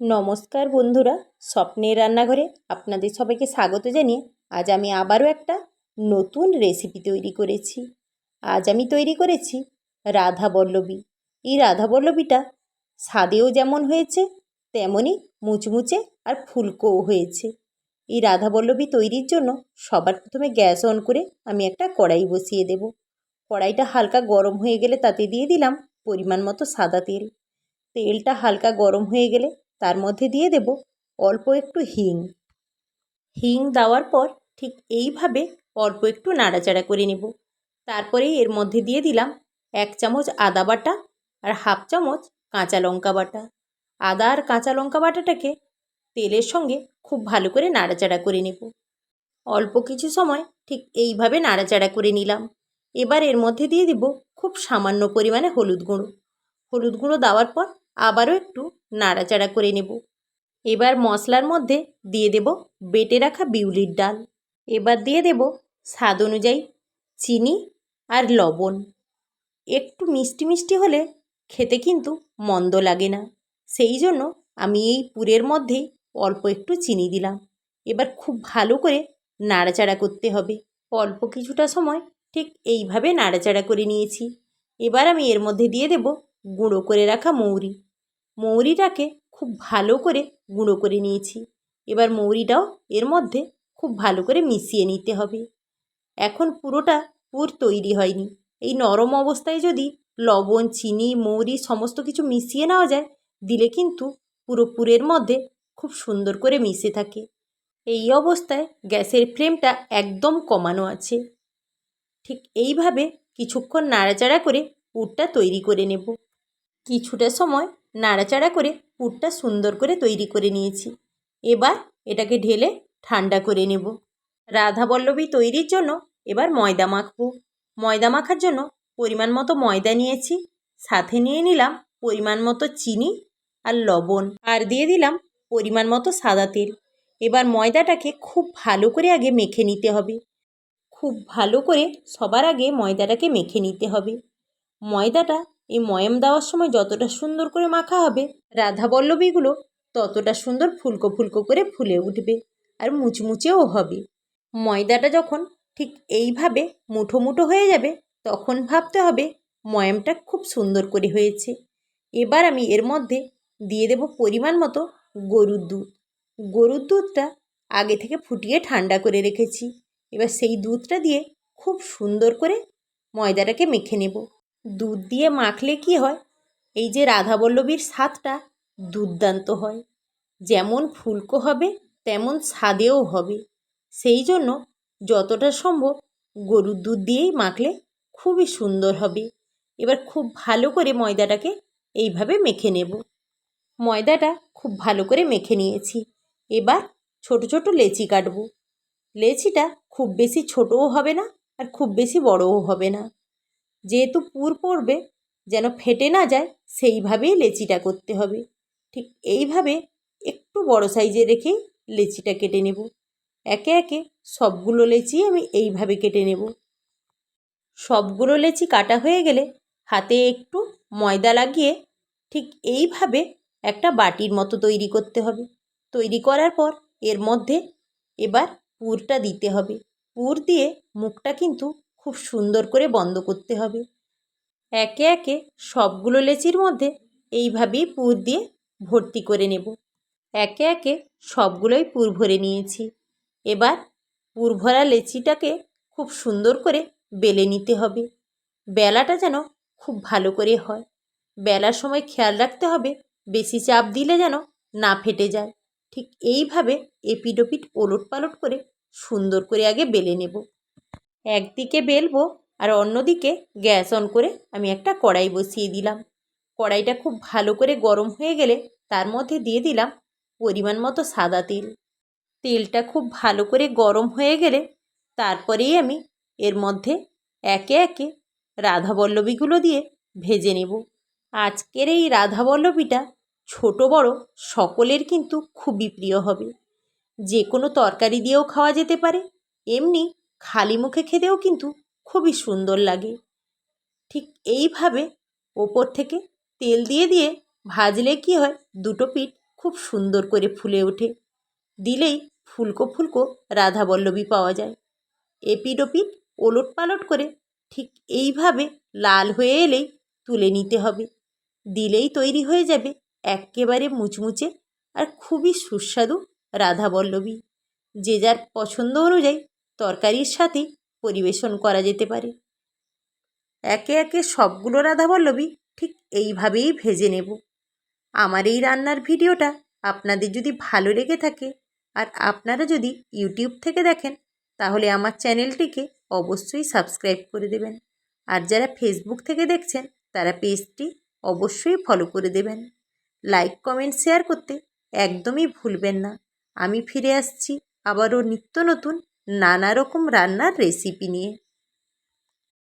নমস্কার বন্ধুরা, স্বপ্নের রান্নাঘরে আপনাদের সবাইকে স্বাগত জানিয়ে আজ আমি আবারও একটা নতুন রেসিপি তৈরি করেছি। আজ আমি তৈরি করেছি রাধা বল্লবী। এই রাধা বল্লবীটা স্বাদেও যেমন হয়েছে, তেমনই মুচমুচে আর ফুলকোও হয়েছে। এই রাধা বল্লবী তৈরির জন্য সবার প্রথমে গ্যাস অন করে আমি একটা কড়াই বসিয়ে দেব। কড়াইটা হালকা গরম হয়ে গেলে তাতে দিয়ে দিলাম পরিমাণ মতো সাদা তেল। তেলটা হালকা গরম হয়ে গেলে তার মধ্যে দিয়ে দেব অল্প একটু হিং। হিং দেওয়ার পর ঠিক এইভাবে অল্প একটু নাড়াচাড়া করে নেব। তারপরেই এর মধ্যে দিয়ে দিলাম এক চামচ আদা বাটা আর হাফ চামচ কাঁচা লঙ্কা বাটা। আদা আর কাঁচা লঙ্কা বাটাটাকে তেলের সঙ্গে খুব ভালো করে নাড়াচাড়া করে নেব। অল্প কিছু সময় ঠিক এইভাবে নাড়াচাড়া করে নিলাম। এবার এর মধ্যে দিয়ে দিব খুব সামান্য পরিমাণে হলুদ গুঁড়ো। হলুদ গুঁড়ো দেওয়ার পর আবারও একটু নাড়াচাড়া করে নেব। এবার মশলার মধ্যে দিয়ে দেব বেটে রাখা বিউলির ডাল। এবার দিয়ে দেব স্বাদ অনুযায়ী চিনি আর লবণ। একটু মিষ্টি মিষ্টি হলে খেতে কিন্তু মন্দ লাগে না। সেই জন্য আমি এই পুরের মধ্যেই অল্প একটু চিনি দিলাম। এবার খুব ভালো করে নাড়াচাড়া করতে হবে। অল্প কিছুটা সময় ঠিক এইভাবে নাড়াচাড়া করে নিয়েছি। এবার আমি এর মধ্যে দিয়ে দেব গুঁড়ো করে রাখা মৌরি। মৌরিটাকে খুব ভালো করে গুঁড়ো করে নিয়েছি। এবার মৌরিটাও এর মধ্যে খুব ভালো করে মিশিয়ে নিতে হবে। এখন পুরোটা পুর তৈরি হয়নি। এই নরম অবস্থায় যদি লবণ, চিনি, মৌরি সমস্ত কিছু মিশিয়ে নেওয়া যায়, দিলে কিন্তু পুরো পুরের মধ্যে খুব সুন্দর করে মিশে থাকে। এই অবস্থায় গ্যাসের ফ্লেমটা একদম কমানো আছে। ঠিক এইভাবে কিছুক্ষণ নাড়াচাড়া করে পুরটা তৈরি করে নেব। কিছুটা সময় নাড়াচাড়া করে পুরটা সুন্দর করে তৈরি করে নিয়েছি। এবার এটাকে ঢেলে ঠান্ডা করে নেব। রাধা বল্লভী তৈরির জন্য এবার ময়দা মাখবো। ময়দা মাখার জন্য পরিমাণ মতো ময়দা নিয়েছি। সাথে নিয়ে নিলাম পরিমাণ মতো চিনি আর লবণ। আর দিয়ে দিলাম পরিমাণ মতো সাদা তেল। এবার ময়দাটাকে খুব ভালো করে আগে মেখে নিতে হবে। খুব ভালো করে সবার আগে ময়দাটাকে মেখে নিতে হবে। ময়দাটা এই ময়াম দেওয়ার সময় যতটা সুন্দর করে মাখা হবে, রাধা বল্লবীগুলো ততটা সুন্দর ফুলকো ফুলকো করে ফুলে উঠবে আর মুচমুচেও হবে। ময়দাটা যখন ঠিক এইভাবে মুঠো মুঠো হয়ে যাবে, তখন ভাবতে হবে ময়ামটা খুব সুন্দর করে হয়েছে। এবার আমি এর মধ্যে দিয়ে দেব পরিমাণ মতো গরুর দুধ। গরুর দুধটা আগে থেকে ফুটিয়ে ঠান্ডা করে রেখেছি। এবার সেই দুধটা দিয়ে খুব সুন্দর করে ময়দাটাকে মেখে নেব। দুধ দিয়ে মাখলে কি হয়? এই যে রাধাবল্লভীর স্বাদটা দুর্দান্ত হয়। যেমন ফুলকো হবে, তেমন স্বাদেও হবে। সেই জন্য যতটা সম্ভব গরুর দুধ দিয়েই মাখলে খুবই সুন্দর হবে। এবার খুব ভালো করে ময়দাটাকে এইভাবে মেখে নেব। ময়দাটা খুব ভালো করে মেখে নিয়েছি। এবার ছোট ছোট লেচি কাটব। লেচিটা খুব বেশি ছোটও হবে না আর খুব বেশি বড়ও হবে না। যেহেতু পুর পড়বে, যেন ফেটে না যায়, সেইভাবেই লেচিটা করতে হবে। ঠিক এইভাবে একটু বড় সাইজে রেখেই লেচিটা কেটে নেব। একে একে সবগুলো লেচি আমি এইভাবে কেটে নেব। সবগুলো লেচি কাটা হয়ে গেলে হাতে একটু ময়দা লাগিয়ে ঠিক এইভাবে একটা বাটির মতো তৈরি করতে হবে। তৈরি করার পর এর মধ্যে এবার পুরটা দিতে হবে। পুর দিয়ে মুখটা কিন্তু খুব সুন্দর করে বন্ধ করতে হবে। একে একে সবগুলো লেচির মধ্যে এইভাবেই পুর দিয়ে ভর্তি করে নেব। একে একে সবগুলোই পুর ভরে নিয়েছি। এবার পুর ভরা লেচিটাকে খুব সুন্দর করে বেলে নিতে হবে। বেলাটা যেন খুব ভালো করে হয়। বেলার সময় খেয়াল রাখতে হবে, বেশি চাপ দিলে যেন না ফেটে যায়। ঠিক এইভাবে এপিডোপিট ওলট পালট করে সুন্দর করে আগে বেলে নেব। একদিকে বেলবো আর অন্যদিকে গ্যাস অন করে আমি একটা কড়াই বসিয়ে দিলাম। কড়াইটা খুব ভালো করে গরম হয়ে গেলে তার মধ্যে দিয়ে দিলাম পরিমাণ মতো সাদা তেল। তেলটা খুব ভালো করে গরম হয়ে গেলে তারপরেই আমি এর মধ্যে একে একে রাধাবল্লবীগুলো দিয়ে ভেজে নেব। আজকের এই রাধাবল্লবীটা ছোট বড় সকলের কিন্তু খুবই প্রিয় হবে। যে কোনো তরকারি দিয়েও খাওয়া যেতে পারে, এমনি খালি মুখে খেতেও কিন্তু খুবই সুন্দর লাগে। ঠিক এইভাবে ওপর থেকে তেল দিয়ে দিয়ে ভাজলে কি হয়, দুটো পিঠ খুব সুন্দর করে ফুলে ওঠে। দিলেই ফুলকো ফুলকো রাধাবল্লভী পাওয়া যায়। এপিট ওপিট ওলট পালট করে ঠিক এইভাবে লাল হয়ে এলেই তুলে নিতে হবে। দিলেই তৈরি হয়ে যাবে এক্কেবারে মুচমুচে আর খুবই সুস্বাদু রাধাবল্লভী যে যার পছন্দ অনুযায়ী তরকারির সাথে পরিবেশন করা যেতে পারে। একে একে সবগুলো রাধা রাধাবল্লভী ঠিক এইভাবেই ভেজে নেব। আমার এই রান্নার ভিডিওটা আপনাদের যদি ভালো লেগে থাকে আর আপনারা যদি ইউটিউব থেকে দেখেন, তাহলে আমার চ্যানেলটিকে অবশ্যই সাবস্ক্রাইব করে দেবেন। আর যারা ফেসবুক থেকে দেখছেন, তারা পেজটি অবশ্যই ফলো করে দেবেন। লাইক, কমেন্ট, শেয়ার করতে একদমই ভুলবেন না। আমি ফিরে আসছি আবারও নিত্য নতুন নানা রকম রান্নার রেসিপি নিয়ে।